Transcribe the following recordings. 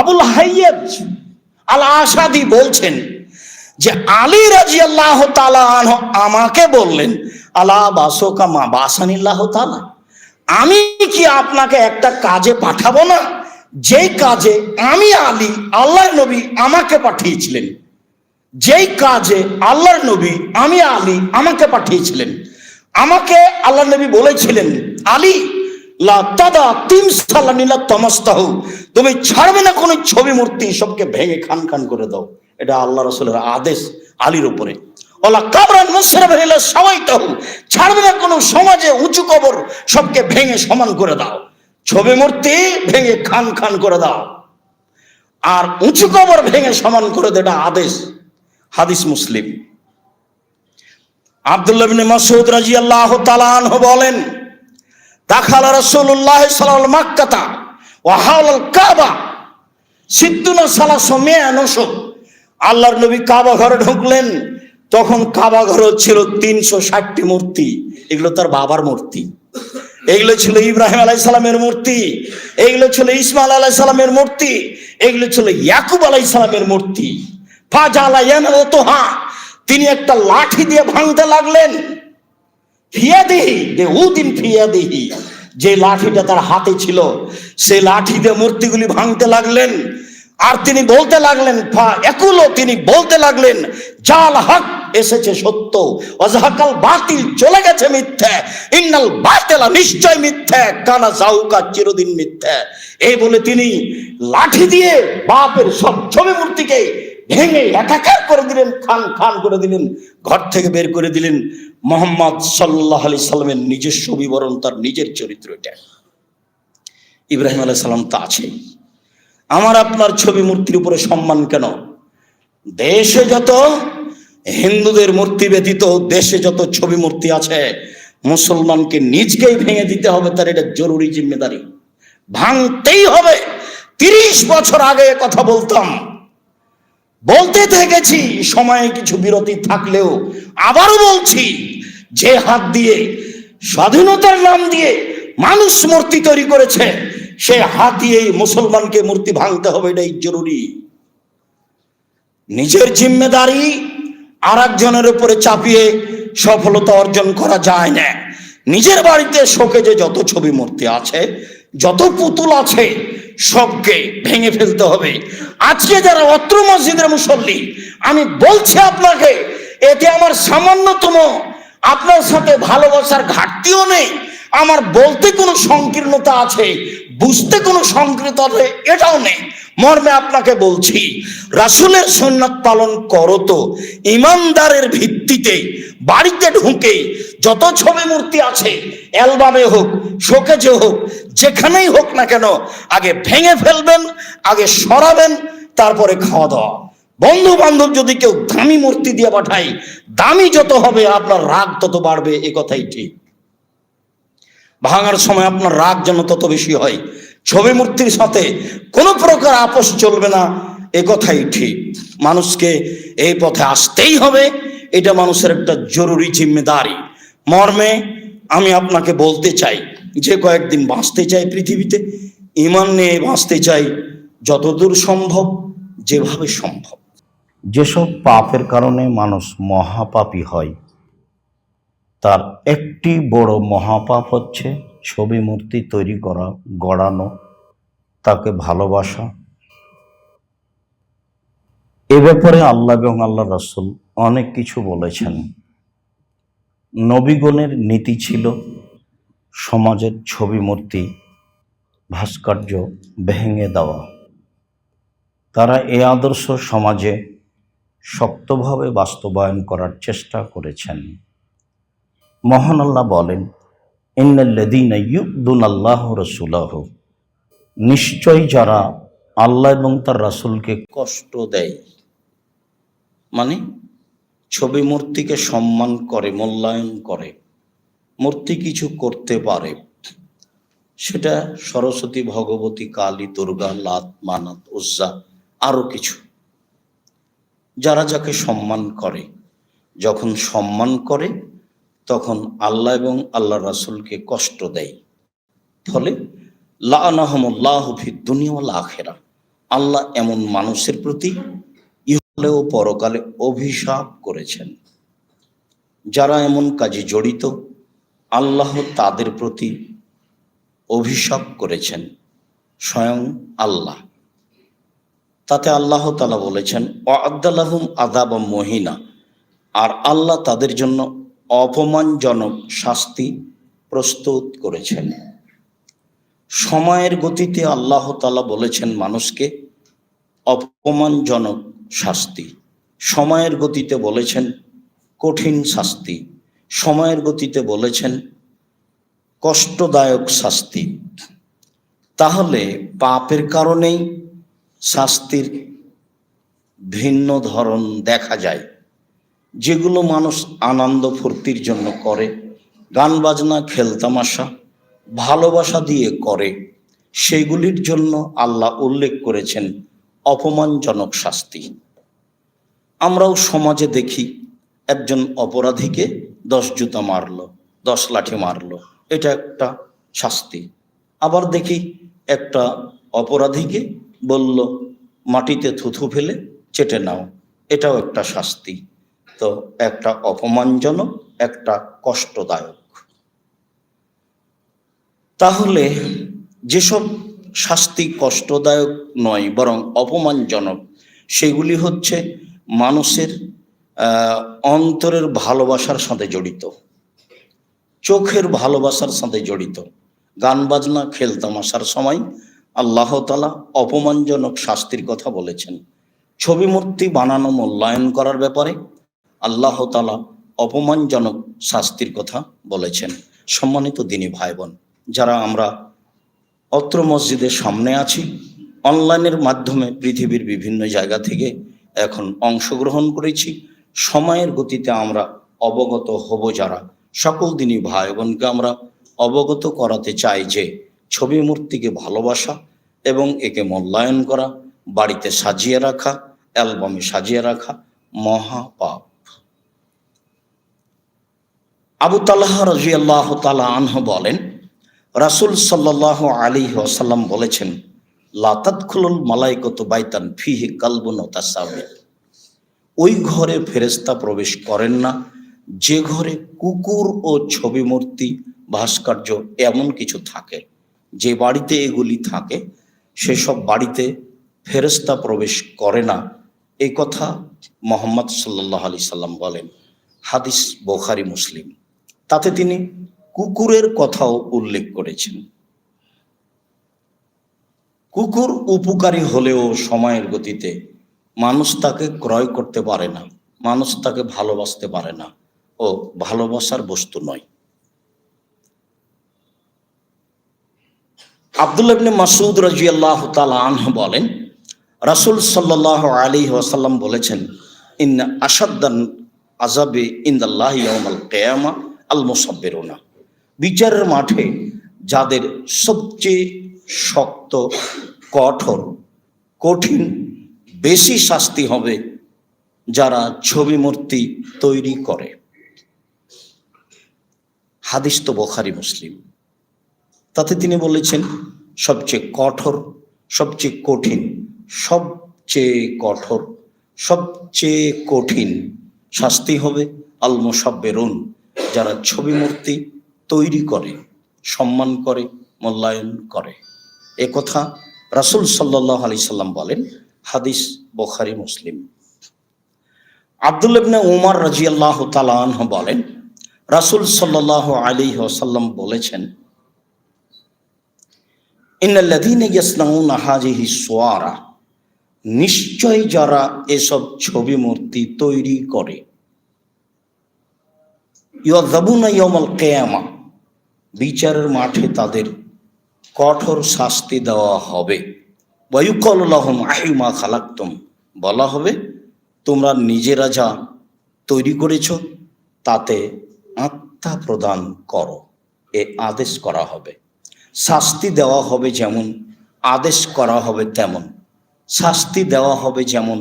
আবুল হাইয়াদ আল আসাদি বলছেন যে আলী রাজি আল্লাহ আমাকে বললেন আল্লাহ বাসকা মা বাসানিল্লাহ তালা আমি কি আপনাকে একটা কাজে পাঠাবো না? যেই কাজে আমি আলী, আল্লাহর নবী আমাকে পাঠিয়েছিলেন, যেই কাজে আল্লাহর নবী আমি আলী আমাকে পাঠিয়েছিলেন, আমাকে আল্লাহ নবী বলেছিলেন, আলী তুমি ছাড়বে না কোনো ছবি মূর্তি, সবকে ভেঙে খান খান করে দাও। এটা আল্লাহ রসুলের আদেশ আলীর উপরে। ওলা কাবরান মুসরাফ সবাই তাহ ছাড়বে না কোনো সমাজে উঁচু কবর, সবকে ভেঙে সমান করে দাও। ছবি মূর্তি ভেঙে খান খান করে দাও। আর উঁচু কবর ভেঙে সমান করে দেয় এটা আদেশ। হাদিস মুসলিম। আব্দুল্লাহ বিন মাসউদ আল্লাহ তাআলা আনহু বলেন দাখালা রাসূলুল্লাহ সাল্লাল্লাহু মাক্কাতা ওয়া হাওলাল কাবা। সিদ্দুনা সালাসু মিয়ানুসু আল্লাহর নবী কাবা ঘরে ঢুকলেন। তখন কাবা ঘরে ছিল তিনশো ষাটটি মূর্তি। এগুলো তার বাবার মূর্তি। এগুলো ছিল ইব্রাহিম আলাই সালামের মূর্তি। এগুলো ছিল ইসমাইল আলাই সালামের মূর্তি। এগুলো ছিল ইয়াকুব আলাই সালামের মূর্তি। ফাজালা ইয়ানতুহা তিনি একটা লাঠি দিয়ে ভাঙতে লাগলেন। ফিয়াদিহি, দে উদিন ফিয়াদিহি। যে লাঠিটা তার হাতে ছিল সেই লাঠি দিয়ে মূর্তিগুলি ভাঙতে লাগলেন। আর তিনি বলতে লাগলেন একুলো, তিনি বলতে লাগলেন, জাল হক, এসেছে সত্য। অজাহাকাল বাতিল চলে গেছে মিথ্যে। ইন্নাল বাতেলা নিশ্চয় মিথ্যে, কানা জাউকা চিরদিন মিথ্যে। এই বলে তিনি লাঠি দিয়ে বাপের সব ছবি মূর্তিকে ভেঙে একাকার করে দিলেন, খান খান করে দিলেন, ঘর থেকে বের করে দিলেন। মোহাম্মদ সাল্লাহ আলি সাল্লামের নিজস্ব বিবরণ, তার নিজের চরিত্র এটা। ইব্রাহিম আলাই সাল্লাম তা আছে আমার আপনার ছবি মূর্তির উপরে সম্মান কেন? দেশে যত হিন্দুদের মূর্তি ব্যতীত দেশে যত ছবি মূর্তি আছে, মুসলমানকে নিজকেই ভেঙে দিতে হবে, তার এটা জরুরি জিম্মেদারি। ভাঙতেই হবে। তিরিশ বছর আগে কথা বলতাম। বলতে থেকেছি, সময়ে কিছু বিরতি থাকলেও আবারও বলছি, যে হাত দিয়ে, স্বাধীনতার নাম দিয়ে মানুষ মূর্তি তৈরি করেছে, সে হাত দিয়েই মুসলমানকে মূর্তি ভাঙতে হবে এটাই জরুরি। নিজের জিম্মেদারি আর একজনের উপরে চাপিয়ে সফলতা অর্জন করা যায় না। নিজের বাড়িতে শোকে যে যত ছবি মূর্তি আছে, যত পুতুল আছে সবকে ভেঙে ফেলতে হবে। আজকে যারা অত্র মসজিদের মুসল্লি, আমি বলছি আপনাকে, এতে আমার সামান্যতম আপনার সাথে ভালোবাসার ঘাটতিও নেই আমার বলতে কোনো সংকীর্ণতা আছে, বুঝতে কোনো আছে, এটাও নেই। মর্মে আপনাকে বলছি, রাসুলের সন্ন্যত পালন করো তো, ইমানদারের ভিত্তিতে বাড়িতে ঢুকে যত ছবি মূর্তি আছে, অ্যালবামে হোক, শোকেজে হোক, যেখানেই হোক না কেন, আগে ভেঙে ফেলবেন, আগে সরাবেন, তারপরে খাওয়া দাওয়া। বন্ধু বান্ধব যদি কেউ দামি মূর্তি দিয়ে পাঠায়, দামি যত হবে, আপনার রাগ তত বাড়বে, এ কথাই ঠিক। ভাঙার সময় আপনার রাগ যেন তত বেশি হয়। ছবি মূর্তির সাথে কোনো প্রকার আপোষ চলবে না, এ কথাই ঠিক। মানুষকে এই পথে আসতেই হবে, এটা মানুষের একটা জরুরি জিম্মেদারি। মর্মে আমি আপনাকে বলতে চাই, যে কয়েকদিন বাঁচতে চাই পৃথিবীতে, ইমান নিয়ে বাঁচতে চাই যতদূর সম্ভব, যেভাবে সম্ভব। যেসব পাপের কারণে মানুষ মহাপাপী হয় তার একটি বড় মহাপাপ হচ্ছে ছবি মূর্তি তৈরি করা, গড়ানো, তাকে ভালোবাসা। এ ব্যাপারে আল্লাহ এবং আল্লাহ রসুল অনেক কিছু বলেছেন। নবীগণের নীতি ছিল সমাজের ছবি মূর্তি ভাস্কর্য ভেঙে দেওয়া। তারা এ আদর্শ সমাজে শক্তভাবে বাস্তবায়ন করার চেষ্টা করেছেন। মহান আল্লাহ বলেন আল্লাহ রসুলাহ। নিশ্চয় যারা আল্লাহ এবং তার রাসূলকে কষ্ট দেয় মানে ছবি মূর্তিকে সম্মান করে, মূল্যায়ন করে, মূর্তি কিছু করতে পারে, সেটা সরস্বতী ভগবতী, কালী, দুর্গা, লাত, মানাত, উজ্জা, আরও কিছু। যারা যাকে সম্মান করে, যখন সম্মান করে তখন আল্লাহ এবং আল্লাহ রাসুলকে কষ্ট দেয়। ফলে লাহমুল্লাহ ফি দুনিয়া ওয়াল আখেরা। আল্লাহ এমন মানুষের প্রতি ইহলে ও পরকালে অভিশাপ করেছেন। যারা এমন কাজে জড়িত, আল্লাহ তাদের প্রতি অভিশাপ করেছেন, স্বয়ং আল্লাহ। তাতে আল্লাহ তালা বলেছেন আদালাহুম আদাব মহিনা। আর আল্লাহ তাদের জন্য অপমানজনক শাস্তি প্রস্তুত করেছেন। সময়ের গতিতে আল্লাহ তালা বলেছেন মানুষকে, অপমানজনক শাস্তি। সময়ের গতিতে বলেছেন কঠিন শাস্তি। সময়ের গতিতে বলেছেন কষ্টদায়ক শাস্তি। তাহলে পাপের কারণেই শাস্তির ভিন্ন ধরন দেখা যায়। যেগুলো মানুষ আনন্দ ফুর্তির জন্য করে, গান বাজনা খেলতামাশা ভালোবাসা দিয়ে করে, সেগুলির জন্য আল্লাহ উল্লেখ করেছেন অপমানজনক শাস্তি। আমরাও সমাজে দেখি একজন অপরাধীকে দশ জুতা মারলো, দশ লাঠি মারলো, এটা একটা শাস্তি। আবার দেখি একটা অপরাধীকে বলল, মাটিতে থুথু ফেলে চেটে নাও, এটাও একটা শাস্তি। তো একটা অপমানজনক, একটা কষ্টদায়ক। তাহলে যেসব শাস্তি কষ্টদায়ক নয়, বরং অপমানজনক, সেগুলি হচ্ছে মানুষের অন্তরের ভালোবাসার সাথে জড়িত, চোখের ভালোবাসার সাথে জড়িত, গান বাজনা খেলতামাশার সময় আল্লাহ তালা অপমানজনক শাস্তির কথা বলেছেন। ছবি মূর্তি বানানো, মূল্যায়ন করার ব্যাপারে আল্লাহ তালা অপমানজনক শাস্তির কথা বলেছেন। সম্মানিত দিনী ভাই বোন যারা আমরা অত্র মসজিদের সামনে আছি, অনলাইনের মাধ্যমে পৃথিবীর বিভিন্ন জায়গা থেকে এখন অংশগ্রহণ করেছি, সময়ের গতিতে আমরা অবগত হব যারা। সকল দিনই ভাই বোনকে আমরা অবগত করাতে চাই যে, ছবি মূর্তিকে ভালোবাসা এবং একে মূল্যায়ন করা, বাড়িতে সাজিয়ে রাখা, অ্যালবামে সাজিয়ে রাখা মহাপাপ আবু তাল্লাহ রাজি আল্লাহ তালা আনহ বলেন, রাসুল সাল্লাহ আলী ওসাল্লাম বলেছেন লাতাতখুলুল মালাইকত বাইতান ফিহে কালবুন ওই ঘরে ফেরেস্তা প্রবেশ করেন না, যে ঘরে কুকুর ও ছবি মূর্তি, ভাস্কর্য এমন কিছু থাকে, যে বাড়িতে এগুলি থাকে, সেসব বাড়িতে ফেরেস্তা প্রবেশ করে না। এই কথা মোহাম্মদ সাল্লাহ আলি সাল্লাম বলেন, হাদিস বোখারি মুসলিম। তাতে তিনি কুকুরের কথাও উল্লেখ করেছেন। কুকুর উপকারী হলেও সময়ের গতিতে মানুষ তাকে ক্রয় করতে পারে না, মানুষ তাকে ভালোবাসতে পারে না ও ভালোবাসার বস্তু নয়। আব্দুল ইবনে মাসুদ রাজিয়াল্লাহ তাআলা আনহু বলেন, রাসূল সাল্লাল্লাহু আলাইহি ওয়াসাল্লাম বলেছেন ইন আসাদ্দান আযাবে ইনদাল্লাহি কিয়ামা আল বিচারের মাঠে যাদের সবচেয়ে শক্ত, কঠোর, কঠিন, বেশি শাস্তি হবে যারা ছবি মূর্তি তৈরি করে। হাদিস তো বোখারি মুসলিম। তাতে তিনি বলেছেন, সবচেয়ে কঠোর, সবচেয়ে কঠিন, সবচেয়ে কঠোর, সবচেয়ে কঠিন শাস্তি হবে আল যারা ছবি মূর্তি তৈরি করে, সম্মান করে, মূল্যায়ন করে। এ কথা রাসুল সাল্লাহ আলি সাল্লাম বলেন, হাদিস বোখারি, মুসলিম। আব্দুল উমর রাজিয়াল্লাহ তালাহ বলেন, রাসুল সাল্লাহ আলী ওসাল্লাম বলেছেন নিশ্চয় যারা এসব ছবি মূর্তি তৈরি করে ইয়াউমাল কিয়ামা, বিচারের মাঠে তাদের কঠোর শাস্তি দেওয়া হবে। ওয়ায়ুকাল লাহুম আহিমা খালাকতুম, বলা হবে, তোমরা নিজেরা যা তৈরি করেছ, তাতে আত্মা প্রদান করো। এ আদেশ করা হবে। শাস্তি দেওয়া হবে যেমন আদেশ করা হবে তেমন, শাস্তি দেওয়া হবে যেমন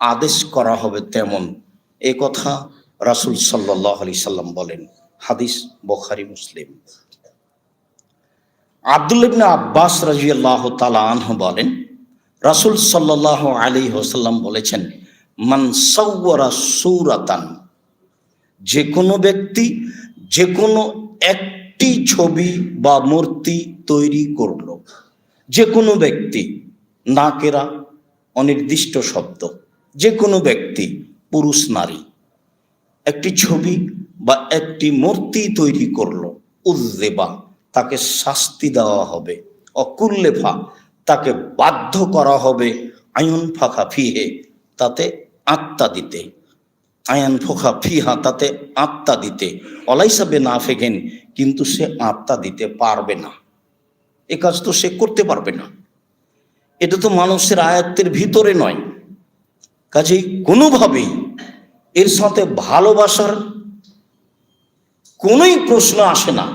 আদেশ করা হবে তেমন। এ কথা রাসুল সাল্লাহ আলি সাল্লাম বলেন, হাদিস বোখারি, মুসলিম। আব্দুল আব্বাস রাজিয়াল্লাহ তালা আনহু বলেন, রাসুল সাল্লাহ আলী হোসাল্লাম বলেছেন, মান সৌরা সৌরাতান যে কোনো ব্যক্তি যে কোনো একটি ছবি বা মূর্তি তৈরি করল। যে কোনো ব্যক্তি, নাকেরা অনির্দিষ্ট শব্দ। যে কোনো ব্যক্তি, পুরুষ, নারী। একটি ছবি বা একটি মূর্তি তৈরি করল। উদ্দেবা তাকে শাস্তি দেওয়া হবে। অকুল্লেফা, তাকে বাধ্য করা হবে। আয়ন ফাঁকা ফিহে, তাতে আত্মা দিতে। আয়ান ফোখা ফিহা, তাতে আত্মা দিতে। অলাইসাবে না ফেকেন কিন্তু সে আত্মা দিতে পারবে না। এ কাজ তো সে করতে পারবে না। এটা তো মানুষের আয়ত্তের ভিতরে নয়। কাজেই কোনোভাবেই এর সাথে ভালোবাসার কোনোই প্রশ্ন আসে না।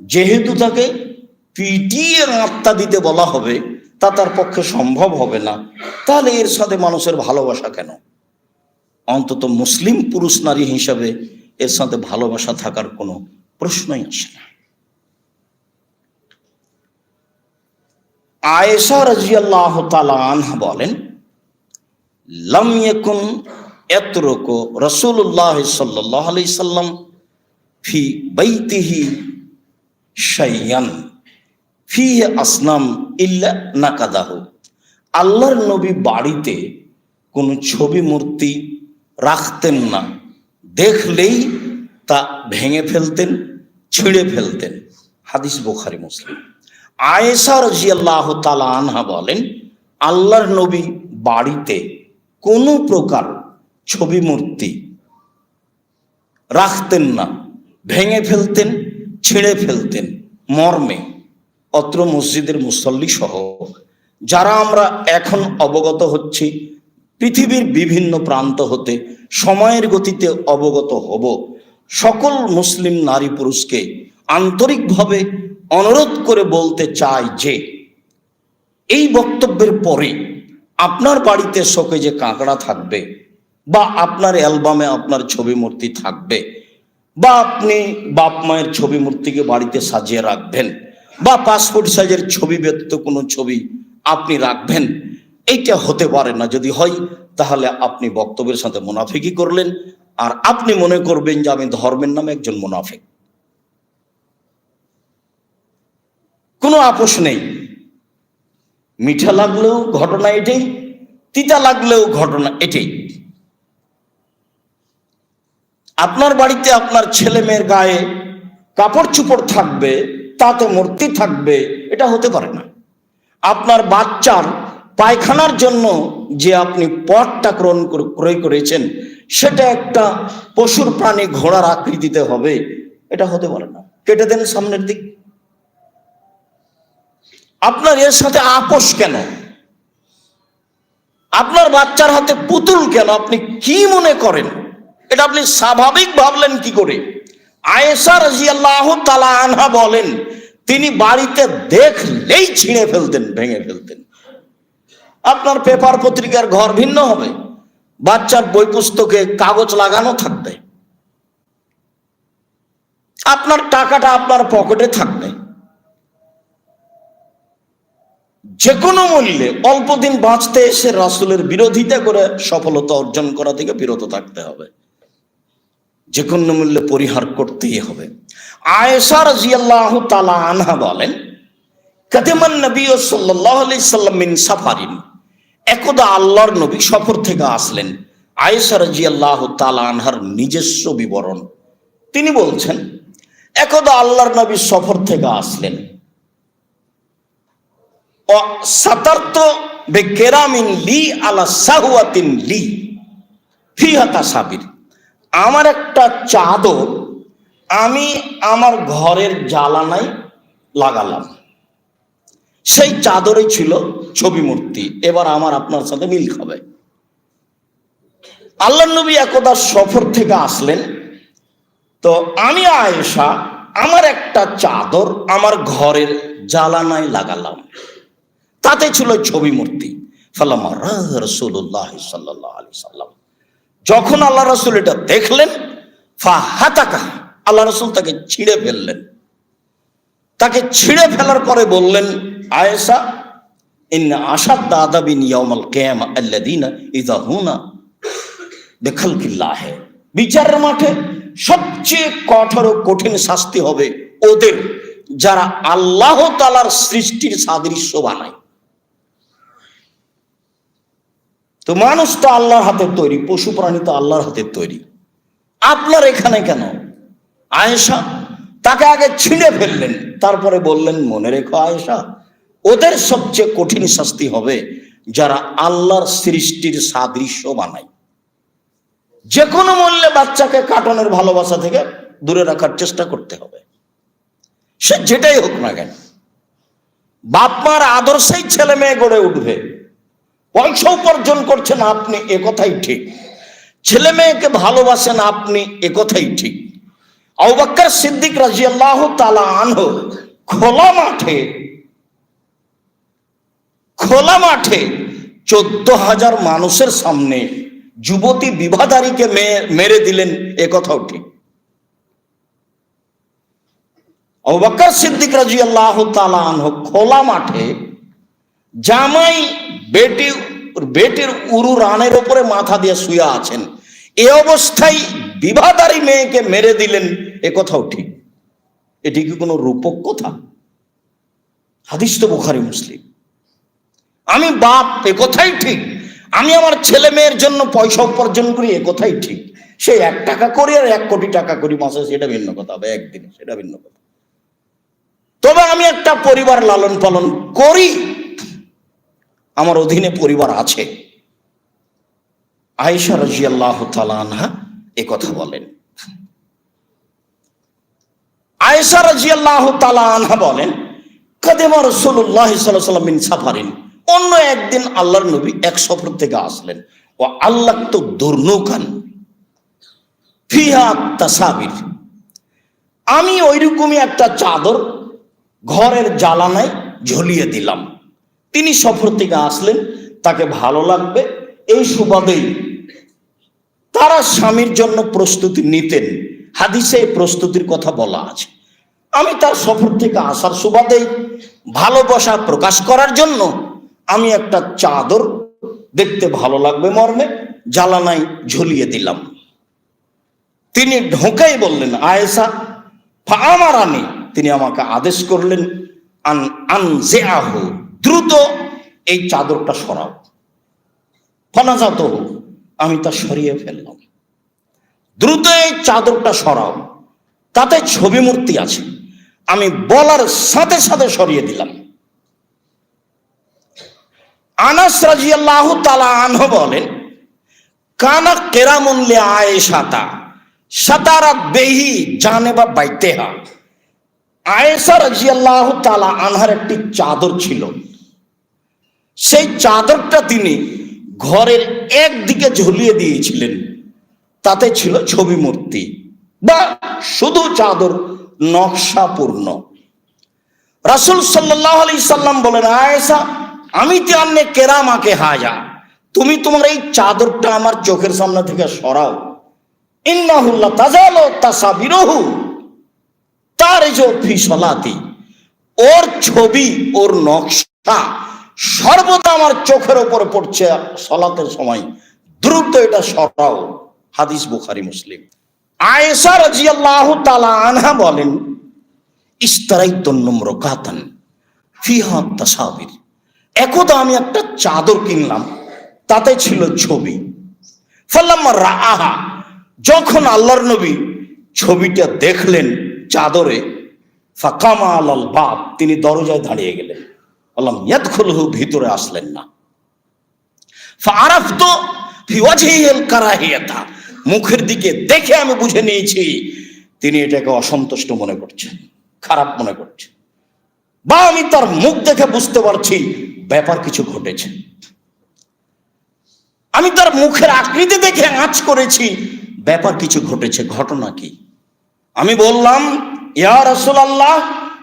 যেহেতু তাকে পিটিয়ে আত্মা দিতে বলা হবে, তা তার পক্ষে সম্ভব হবে না। তাহলে এর সাথে মানুষের ভালোবাসা কেন? অন্তত মুসলিম পুরুষ নারী হিসাবে এর সাথে ভালোবাসা থাকার কোনো প্রশ্নই আসে না। আয়েশা রাজিয়াল্লাহ আনহা বলেন, লাম ইয়াকুন এতরকো রসুল্লাহ সাল্লাহ আলি সাল্লাম ফি বাইতিহি শাইয়ান ফি আসনাম ইল্লা নাকাদাহু। আল্লাহর নবী বাড়িতে কোনো ছবি মূর্তি রাখতেন না। দেখলেই তা ভেঙে ফেলতেন, ছিঁড়ে ফেলতেন। হাদিস বোখারি, মুসলিম। আয়েশা রাজিয়াল্লাহ তালা আনহা বলেন, আল্লাহর নবী বাড়িতে কোনো প্রকার ছবি মূর্তি। রাখতেন না, ভেঙে ফেলতেন, ছিঁড়ে ফেলতেন, মর্মে। অত্র মসজিদের মুসল্লি সহ যারা আমরা এখন অবগত হচ্ছি, পৃথিবীর বিভিন্ন প্রান্ত হতে সময়ের গতিতে অবগত হব। সকল মুসলিম নারী পুরুষকে আন্তরিকভাবে অনুরোধ করে বলতে চাই যে, এই বক্তব্যের পরে আপনার বাড়িতে শোকে যে কাঁকড়া থাকবে বা আপনার অ্যালবামে আপনার ছবি মূর্তি থাকবে। বা আপনি বাপ মায়ের ছবি মূর্তিকে বাড়িতে সাজিয়ে রাখবেন বা পাসপোর্ট সাইজের ছবি ব্যতীত কোনো ছবি আপনি রাখবেন, এইটা হতে পারে না। যদি হয়, তাহলে আপনি বক্তব্যের সাথে মুনাফিকি করলেন আর আপনি মনে করবেন যে আমি ধর্মের নামে একজন মুনাফিক। কোনো আপোষ নেই। মিঠা লাগলেও ঘটনা এটাই, তিতা লাগলেও ঘটনা এটাই। আপনার বাড়িতে আপনার ছেলে মেয়ের গায়ে কাপড় চুপড় থাকবে তাতে মূর্তি থাকবে, এটা হতে পারে না। আপনার বাচ্চার পায়খানার জন্য যে আপনি পথটা ক্রয় ক্রয় করেছেন, সেটা একটা পশুর প্রাণী ঘোড়ার আকৃতিতে হবে, এটা হতে পারে না। কেটে দেন সামনের দিক। আপনার এর সাথে আপোষ কেন? আপনার বাচ্চার হাতে পুতুল কেন? আপনি কি মনে করেন? এটা আপনি স্বাভাবিক ভাবলেন কি করে? আয়েশা রাজিয়াল্লাহ তালা আনহা বলেন, তিনি বাড়িতে দেখলেই ছিঁড়ে ফেলতেন, ভেঙে ফেলতেন। আপনার পেপার পত্রিকার ঘর ভিন্ন হবে, বাচ্চার বই পুস্তকে কাগজ লাগানো থাকবে। আপনার টাকাটা আপনার পকেটে থাকবে। যে কোনো মূল্যে অল্প দিন বাঁচতে এসে রাসুলের বিরোধিতা করে সফলতা অর্জন করা থেকে বিরত থাকতে হবে। যে কোনো মূল্যে পরিহার করতেই হবে। আয়েশা রাজিয়াল্লাহ তালা আনহা বলেন, কাদিমান নবী ও সাল্লাহ সাল্লাম মিন সাফারিন। একদা আল্লাহর নবী সফর থেকে আসলেন, আয়েশা রাজিয়াল্লাহ তালা আনহার নিজস্ব বিবরণ। তিনি বলছেন, একদা আল্লাহর নবী সফর থেকে আসলেন। ও সাতার্ত বেকেরামিন লি আলা সাহুয়াতিন লি ফিহাতা সাবির আমার একটা চাদর আমি আমার ঘরের জ্বালানায় লাগালাম। সেই চাদরে ছিল ছবি মূর্তি। এবার আমার আপনার সাথে মিল খাবে। আল্লাহ নবী একদা সফর থেকে আসলেন। তো আমি আয়েশা, আমার একটা চাদর আমার ঘরের জ্বালানায় লাগালাম। তাতে ছিল ছবি মূর্তি। ফালামা রসুল্লাহ সাল্লাহ আলি সাল্লাম। যখন আল্লাহ রসুল এটা দেখলেন ফা হাতাকা আল্লাহ রসুল তাকে ছিঁড়ে ফেললেন। তাকে ছিঁড়ে ফেলার পরে বললেন, আয়েশা, ইন্না আসাদ আদাবিন ইয়াউমাল কিয়ামা আল্লাযীনা ইযা হুনা বেখালকিল্লাহ। বিচারের মাঠে সবচেয়ে কঠোর ও কঠিন শাস্তি হবে ওদের, যারা আল্লাহ তালার সৃষ্টির সাদৃশ্য বানায়। তো মানুষ তো আল্লাহর হাতের তৈরি পশু প্রাণী তো আল্লাহর হাতের তৈরি। আপনার এখানে কেন? আয়েশা তাকে আগে ছিঁড়ে ফেললেন, তারপরে বললেন, মনে রেখো আয়েশা, ওদের সবচেয়ে কঠিন শাস্তি হবে যারা আল্লাহর সৃষ্টির সাদৃশ্য বানায়। যে কোনো মূল্যে বাচ্চাকে কাটনের ভালোবাসা থেকে দূরে রাখার চেষ্টা করতে হবে। সে যেটাই হোক না কেন বাপ মার আদর্শেই ছেলে মেয়ে গড়ে উঠবে। পয়সা উপার্জন করছেন আপনি, এ কথাই ঠিক। ছেলে মেয়েকে ভালোবাসেন আপনি, এ কথাই ঠিক। আউবাক্কর সিদ্দিক রাজি আল্লাহ তালা আনহ খোলা মাঠে খোলা মাঠে চোদ্দ হাজার মানুষের সামনে যুবতী বিবাদারীকে মেরে দিলেন, এ কথাও ঠিক। সিদ্দিক রাজি আল্লাহ তালা আনহ খোলা মাঠে জামাই বেটি বেটির উরু রানের ওপরে মাথা দিয়ে শুয়ে আছেন। এ অবস্থায় বিবাদারী মেয়েকে মেরে দিলেন, এ কথাও ঠিক। এটি কি কোনো রূপক কথা? হাদিস তো বুখারি, মুসলিম। আমি বাপ, এ কথাই ঠিক। আমি আমার ছেলে মেয়ের জন্য পয়সা উপার্জন করি, এ কথাই ঠিক। সে এক টাকা করি আর এক কোটি টাকা করি, মাসে সেটা ভিন্ন কথা, হবে একদিনে, সেটা ভিন্ন কথা। তবে আমি একটা পরিবার লালন পালন করি আমার অধীনে পরিবার আছে। আয়েশা রাজি আল্লাহ আনহা এ কথা বলেন। আয়েশা রাজি আল্লাহ আনহা বলেন, কাদেমা রসুল্লাহ সাল্লাম সাফারিন। অন্য একদিন আল্লাহর নবী এক সফর থেকে আসলেন। ও আল্লাহ তো দুর্নৌকান তাসাবির। আমি ওইরকমই একটা চাদর ঘরের জ্বালানায় ঝুলিয়ে দিলাম। তিনি সফর থেকে আসলেন, তাকে ভালো লাগবে, এই সুবাদেই তারা স্বামীর জন্য প্রস্তুতি নিতেন। হাদিসে এই প্রস্তুতির কথা বলা আছে। আমি তার সফর থেকে আসার সুবাদেই ভালোবাসা প্রকাশ করার জন্য আমি একটা চাদর দেখতে ভালো লাগবে মর্মে, জ্বালানায় ঝুলিয়ে দিলাম। তিনি ঢোকাই বললেন আয়েসা আমার আনি তিনি আমাকে আদেশ করলেন, আন আন জে দ্রুত এই চাদরটা সরাও। ফনাজাত আমি তা সরিয়ে ফেললাম। দ্রুত এই চাদরটা সরাও, তাতে ছবি মূর্তি আছে, আমি বলার সাথে সাথে সরিয়ে দিলাম। আনাস রাজিয়াল্লাহ তালা আনহ বলেন, কানা কেরামুল্লে আয়ে সাতা সাতারা বেহি জানে বা বাইতেহা। আয়েসা রাজিয়াল্লাহ তালা আনহার একটি চাদর ছিল সেই চাদরটা তিনি ঘরের একদিকে ঝুলিয়ে দিয়েছিলেন। তাতে ছিল ছবি মূর্তি। বা শুধু চাদর, নকশাপূর্ণ। রাসুল সাল্লাম বলেন আয়েসা আমি তে আন্নে কেরামাকে হাজা। তুমি তোমার এই চাদরটা আমার চোখের সামনে থেকে সরাও। ইন্নাহুল্লাহ তাজালো তাসাবিরহু। তার যে ফিসলাতি ওর ছবি, ওর নকশা সর্বদা আমার চোখের ওপরে পড়ছে সলাতের সময়। দ্রুত এটা সরাও। হাদিস বুখারি, মুসলিম। আয়েশা রাজিয়াল্লাহু তাআলা আনহা বলেন ইস্তারাইতুন্নুম রকাতান ফিহা তাসাবির। একদা আমি একটা চাদর কিনলাম, তাতে ছিল ছবি। ফাল্লাম রাহা যখন আল্লাহর নবী ছবিটা দেখলেন চাদরে ফাকামা আলাল বাপ তিনি দরজায় দাঁড়িয়ে গেলেন। বললাম ইয়াদখুলহু, ভিতরে আসলেন না। ফারাফত ফি কারাহিয়াতা। মুখের দিকে দেখে আমি বুঝে নিয়েছি, তিনি এটাকে অসন্তুষ্ট মনে করছেন, খারাপ মনে করছেন। বা আমি তার মুখ দেখে বুঝতে পারছি, ব্যাপার কিছু ঘটেছে। আমি তার মুখের আকৃতি দেখে আঁচ করেছি, ব্যাপার কিছু ঘটেছে, ঘটনা কি? আমি বললাম, ইয়া রসুল আল্লাহ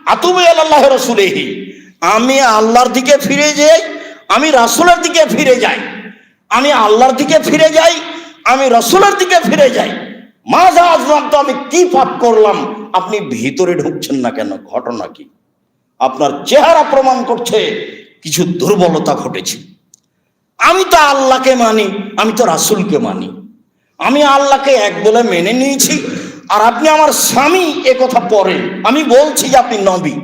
আতুবে আল্লাহ রসুলেহি। আমি আল্লাহর দিকে ফিরে যাই, আমি রাসুলের দিকে ফিরে যাই। আমি আল্লাহর দিকে ফিরে যাই, আমি রসুলের দিকে ফিরে যাই। মাঝা আজমাম তো আমি কি পাপ করলাম, আপনি ভিতরে ঢুকছেন না কেন? ঘটনা কি? আপনার চেহারা প্রমাণ করছে, কিছু দুর্বলতা ঘটেছে। আমি তো আল্লাহকে মানি, আমি তো রাসুলকে মানি। আমি আল্লাহকে এক বলে মেনে নিয়েছি, আর আপনি আমার স্বামী কথা পরে। আমি বলছি যে আপনি নবী।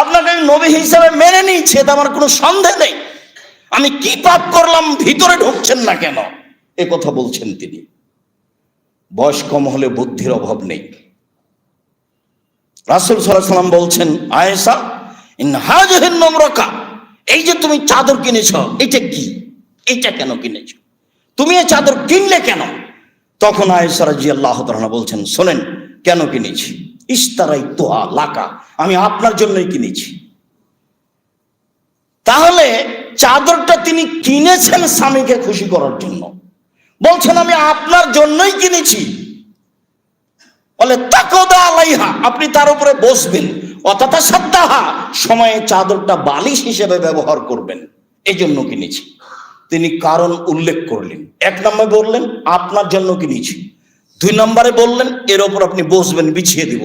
আপনাকে আমি নবী হিসেবে মেনে নিয়েছি এটা আমার কোনো সন্দেহ নেই। আমি কি পাপ করলাম, ভিতরে ঢুকছেন না কেন? এ কথা বলছেন তিনি। বয়স কম হলে বুদ্ধির অভাব নেই। রাসুল সাল্লাম বলছেন ইন হাজহিন নম্রকা এই যে তুমি চাদর কিনেছ, এটা কি? এটা কেন কিনেছ? তুমি এই চাদর কিনলে কেন? তখন আয়েশা রাজি আল্লাহ বলছেন, শোনেন, কেন কিনেছি? ইস্তারাই তোহা লাকা। আমি আপনার জন্যই কিনেছি। তাহলে চাদরটা তিনি কিনেছেন স্বামীকে খুশি করার জন্য। বলছেন, আমি আপনার জন্যই কিনেছি। বলে তাকদা আলাইহা, আপনি তার উপরে বসবেন। অতটা সাদ্দাহা, সময়ে চাদরটা বালিশ হিসেবে ব্যবহার করবেন। এই জন্য কিনেছি। তিনি কারণ উল্লেখ করলেন। এক নম্বরে বললেন, আপনার জন্য কিনেছি। দুই নম্বরে বললেন, এর ওপর আপনি বসবেন, বিছিয়ে দিব।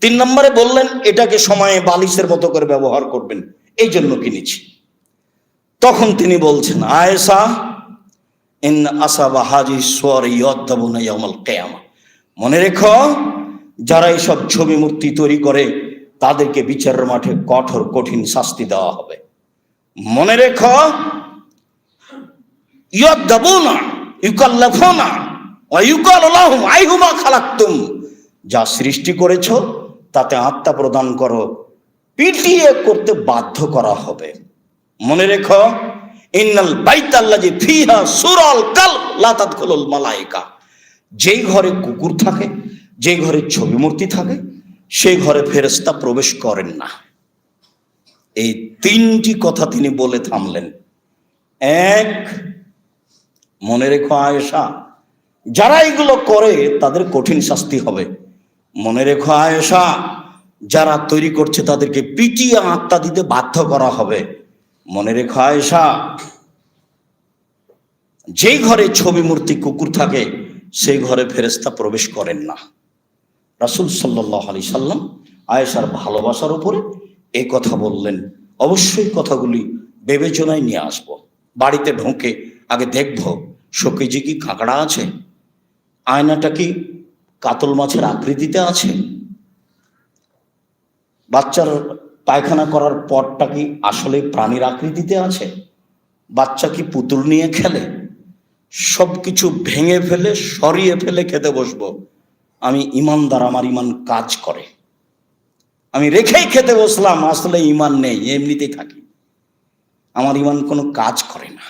তিন নম্বরে বললেন, এটাকে সময়ে বালিশের মতো করে ব্যবহার করবেন। এই জন্য কিনেছি। তখন তিনি বলছেন, আয়েশা, ইন আসাবা হাজি সোয়ার ইয়দ্দাবুনা ইয়াউমাল কিয়ামা। মনে রেখো, যারা এইসব ছবি মূর্তি তৈরি করে, তাদেরকে বিচারের মাঠে কঠোর, কঠিন শাস্তি দেওয়া হবে। মনে রেখো, ইয়দ্দাবুনা, ইউকাল্লাফুনা ওয়া ইউকাল্লাহুম খালাকতুম। যা সৃষ্টি করেছ, তাতে আত্মা প্রদান করো। পিটিয়ে করতে বাধ্য করা হবে। মনে রেখো, ইন্নাল বাইতাল্লাজি ফিহা সুরাল কাল লাতাদখুলুল মালাইকা। যেই ঘরে কুকুর থাকে, যেই ঘরে ছবি মূর্তি থাকে, সেই ঘরে ফেরেশতা প্রবেশ করেন না। এই তিনটি কথা তিনি বলে থামলেন। এক, মনে রেখো আয়েশা যারা এগুলো করে, তাদের কঠিন শাস্তি হবে। মনে রেখো আয়েশা, যারা তৈরি করছে, তাদেরকে পিটিয়ে আত্মা দিতে বাধ্য করা হবে। মনে রেখো আয়েশা, যেই ঘরে ছবি, মূর্তি, কুকুর থাকে, সেই ঘরে ফেরেস্তা প্রবেশ করেন না। রাসুল সাল্লাহ আলি সাল্লাম আয়েশার ভালোবাসার উপরে এই কথা বললেন। অবশ্যই কথাগুলি বিবেচনায় নিয়ে আসব। বাড়িতে ঢোকে আগে দেখব শোকেজি কি কাঁকড়া আছে? আয়নাটা কি কাতল মাছের আকৃতিতে আছে? বাচ্চার পায়খানা করার পরটা কি আসলে প্রাণীর আকৃতিতে আছে? বাচ্চা কি পুতুল নিয়ে খেলে? সব কিছু ভেঙে ফেলে, সরিয়ে ফেলে খেতে বসবো। আমি ইমানদার, আমার ইমান কাজ করে। আমি রেখেই খেতে বসলাম, আসলে ইমান নেই, এমনিতেই থাকি। আমার ইমান কোনো কাজ করে না।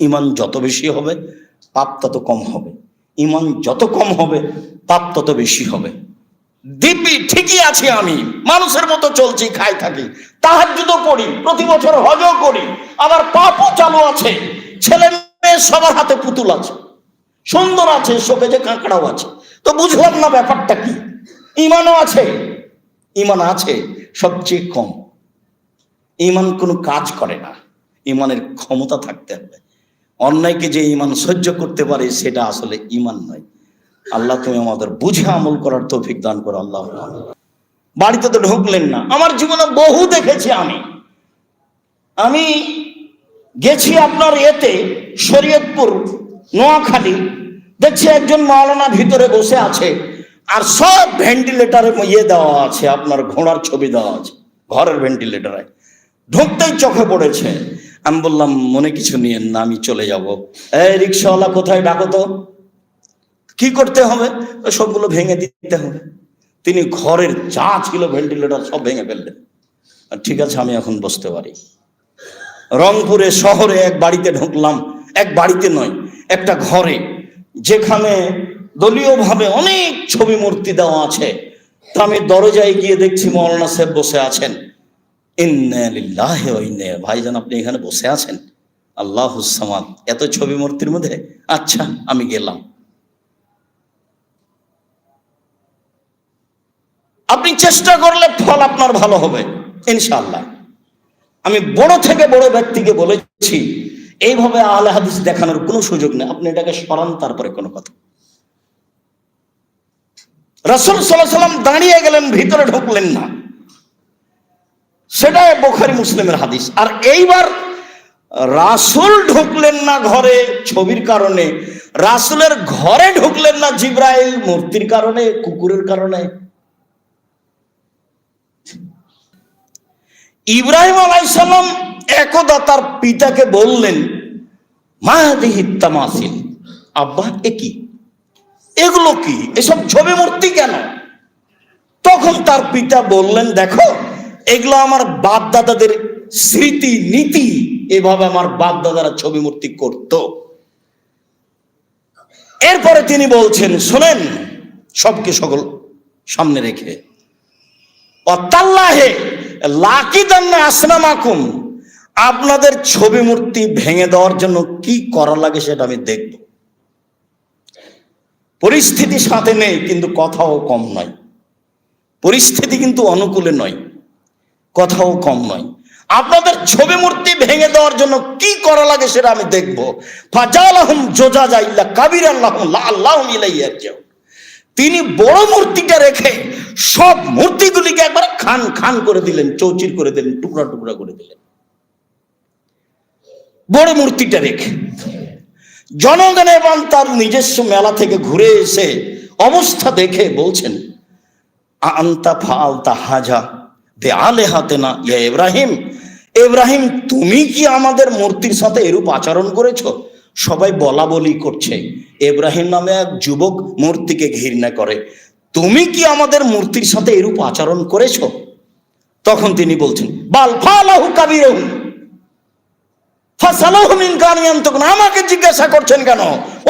ইমান যত বেশি হবে, পাপ তত কম হবে। ইমান যত কম হবে পাপ তত বেশি হবে। দিব্যি ঠিকই আছি আমি, মানুষের মতো চলছি, খাই থাকি তাহার জুতো করি, প্রতি বছর হজও করি, আবার পাপও চালু আছে, ছেলে মেয়ে সবার হাতে পুতুল আছে, সুন্দর আছে শোকে যে কাঁকড়াও আছে। তো বুঝলাম না ব্যাপারটা কি? ইমানও আছে, ইমান আছে, সবচেয়ে কম। ইমান কোনো কাজ করে না, ইমানের ক্ষমতা থাকতে হবে। অন্যায়কে যে ইমান সহ্য করতে পারে, সেটা আসলে ইমান নয়। আল্লাহ তুমি আমাদের বুঝে আমল করার তৌফিক দান করো, আল্লাহ বাড়িতে তো ঢুকলেন না। আমার জীবনে বহু দেখেছি আমি। আমি গেছি আপনার এতে শরীয়তপুর, নোয়াখালী। দেখছি একজন মাওলানা ভিতরে বসে আছে, আর সব ভেন্টিলেটারে ইয়ে দেওয়া আছে, আপনার ঘোড়ার ছবি দেওয়া আছে, ঘরের ভেন্টিলেটারে। ঢুকতেই চোখে পড়েছে। আমি বললাম, মনে কিছু নিয়েন না, আমি চলে যাব। এই রিক্সাওয়ালা কোথায়? ডাকো তো। কি করতে হবে? সবগুলো ভেঙে দিতে হবে। তিনি ঘরের যা ছিল ভেন্টিলেটর সব ভেঙে ফেললেন। ঠিক আছে, আমি এখন বসতে পারি। রংপুরে শহরে এক বাড়িতে ঢুকলাম। এক বাড়িতে নয়, একটা ঘরে, যেখানে দলীয়ভাবে অনেক ছবি মূর্তি দেওয়া আছে। তা আমি দরজায় গিয়ে দেখছি মৌলানা সাহেব বসে আছেন। ভাইজান, আপনি এখানে বসে আছেন? আল্লাহ সামাদ। এত ছবি মূর্তির মধ্যে? আচ্ছা আমি গেলাম। আপনি চেষ্টা করলে ফল আপনার ভালো হবে, ইনশাআল্লাহ। আমি বড় থেকে বড় ব্যক্তিকে বলেছি, এইভাবে আহলে হাদিস দেখানোর কোনো সুযোগ নেই। আপনি এটাকে সরান, তারপরে কোনো কথা। রাসূল আলাইহি সাল্লাম দাঁড়িয়ে গেলেন, ভিতরে ঢুকলেন না। সেটা বোখারি মুসলিমের হাদিস। আর এইবার রাসুল ঢুকলেন না ঘরে ছবির কারণে, রাসুলের ঘরে ঢুকলেন না জিব্রাইল, মূর্তির কারণে, কুকুরের কারণে। ইব্রাহিম আলাইসাল্লাম একদা তার পিতাকে বললেন মায়াদিহিত্তামাসিল আব্বা, এ কি? এগুলো কি? এসব ছবি মূর্তি কেন? তখন তার পিতা বললেন, দেখো এগুলো আমার বাপ দাদাদের স্মৃতি, নীতি, এভাবে আমার বাপ দাদারা ছবি মূর্তি করত। এরপরে তিনি বলছেন, শোনেন, সবকে সকল সামনে রেখে। অতাল্লাহে লাকিদান্না আসনামাকুম, আপনাদের ছবি মূর্তি ভেঙে দেওয়ার জন্য কি করা লাগে সেটা আমি দেখব। পরিস্থিতি সাথে নেই, কিন্তু কথাও কম নয়। পরিস্থিতি কিন্তু অনুকূলে নয়। কথাও কম নয়। আপনাদের ছবি মূর্তি ভেঙে দেওয়ার জন্য কি করা লাগে সেটা আমি দেখব। জোজা ইল্লা কাবির আল্লাহ আল্লাহ ইলাইয়ারজিউ তিনি বড় মূর্তিটা রেখে সব মূর্তিগুলিকে একবার খান খান করে দিলেন, চৌচির করে দিলেন, টুকরা টুকরা করে দিলেন। বড় মূর্তিটা রেখে জনগণ এবং তার নিজস্ব মেলা থেকে ঘুরে এসে অবস্থা দেখে বলছেন আন্তা ফালতা হাজা। আলে হাতে না, ইয়া ইব্রাহিম। ইব্রাহিম, তুমি কি আমাদের মূর্তির সাথে এরূপ আচরণ করেছ? সবাই বলা বলি করছে, ইব্রাহিম নামে এক যুবক মূর্তিকে ঘৃণা করে, তুমি কি আমাদের মূর্তির সাথে এরূপ আচরণ করেছ? তখন তিনি বলছেন, বাল ফালাহু আমাকে জিজ্ঞাসা করছেন কেন?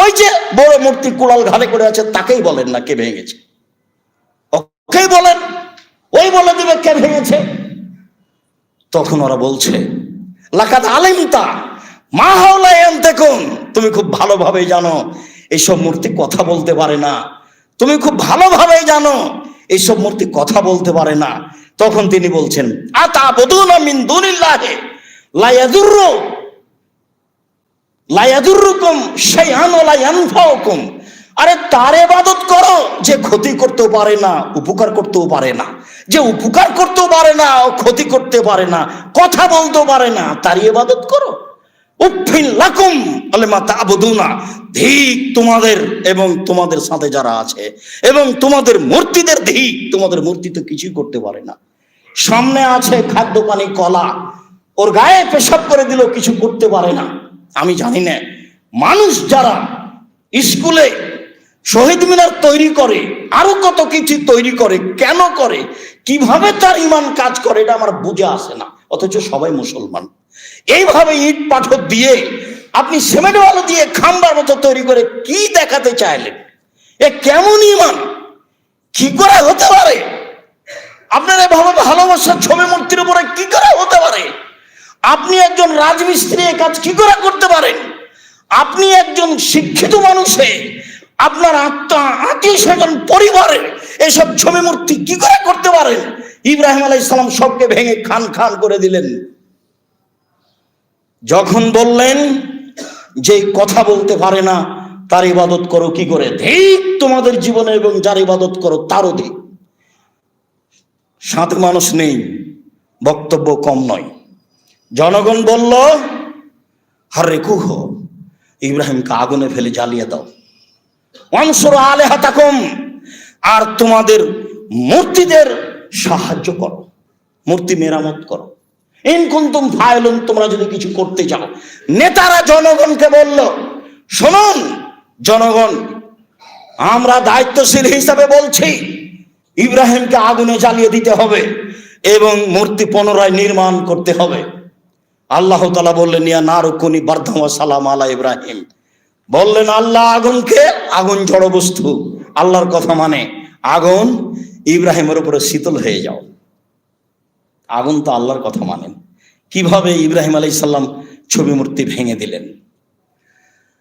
ওই যে বড় মূর্তি কুড়াল ঘাড়ে করে আছে, তাকেই বলেন না, কে ভেঙেছে। ওকেই বলেন ওই বলে দিবে কে ভেঙেছে। তখন ওরা বলছে লাকাত আলিমতা, মা হাওলায়ান দেখুন তুমি খুব ভালোভাবে জানো, এইসব মূর্তি কথা বলতে পারে না। তুমি খুব ভালোভাবেই জানো, এইসব মূর্তি কথা বলতে পারে না। তখন তিনি বলছেন, আতা বদুনা মিন দুনিল্লাহে লায়াদুররু লায়াদুররুকুম শাইআন ওয়া লায়ানফাউকুম আরে তার ইবাদত করো যে ক্ষতি করতেও পারে না, উপকার করতেও পারে না। যে উপকার করতেও পারে না ক্ষতি করতে পারে না, কথা বলতেও পারে না তার ইবাদত করো। উফিন লাকুম আলেমা তাবুদুনা, ধিক তোমাদের এবং তোমাদের সাথে যারা আছে, এবং তোমাদের মূর্তিদের ধিক, তোমাদের মূর্তি তো কিছুই করতে পারে না। সামনে আছে খাদ্য পানি, কলা, ওর গায়ে পেশাব করে দিলেও কিছু করতে পারে না। আমি জানি না, মানুষ যারা স্কুলে শহীদ মিনার তৈরি করে, আরও কত কিছু তৈরি করে, কেন করে, কীভাবে তার ইমান কাজ করে, এটা আমার বুঝে আসে না। অথচ সবাই মুসলমান। এইভাবে ইট পাথর দিয়ে আপনি সিমেন্ট বালু দিয়ে খাম্বার মতো তৈরি করে কি দেখাতে চাইলেন? এ কেমন ইমান? কি করে হতে পারে? আপনার এভাবে ভালোবাসার ছবি মূর্তির উপরে কি করে হতে পারে? আপনি একজন রাজমিস্ত্রি কাজ কি করে করতে পারেন? আপনি একজন শিক্ষিত মানুষে আপনার আত্মা, আত্মীয় স্বজন, পরিবারে এসব ছবি মূর্তি কি করে করতে পারেন? ইব্রাহিম আলাই ইসলাম সবকে ভেঙে খান খান করে দিলেন। যখন বললেন, যে কথা বলতে পারে না, তার ইবাদত করো কি করে? ঠিক তোমাদের জীবনে এবং যার ইবাদত করো, তারও দিক। সাত মানুষ নেই, বক্তব্য কম নয়। জনগণ বলল, হারে কুহ, ইব্রাহিমকে আগুনে ফেলে জ্বালিয়ে দাও। অংশর আলে হাতাকুম আর তোমাদের মূর্তিদের সাহায্য করো, মূর্তি মেরামত করো। ইনকুন্তুম ফায়লুন তোমরা যদি কিছু করতে চাও। নেতারা জনগণকে বলল, শুনুন, জনগণ, আমরা দায়িত্বশীল হিসাবে বলছি, ইব্রাহিমকে আগুনে জ্বালিয়ে দিতে হবে এবং মূর্তি পুনরায় নির্মাণ করতে হবে। আল্লাহ তালা বললেন, ইয়া নারুকুনি বার্ধমা সালাম আলা ইব্রাহিম। বললেন, আল্লাহ আগুনকে আগুন জড় বস্তু। আল্লাহর কথা মানে আগুন ইব্রাহিমের উপরে শীতল হয়ে যাও। আগুন তো আল্লাহর কথা মানেন কীভাবে ইব্রাহিম আলাই সাল্লাম ছবি মূর্তি ভেঙে দিলেন?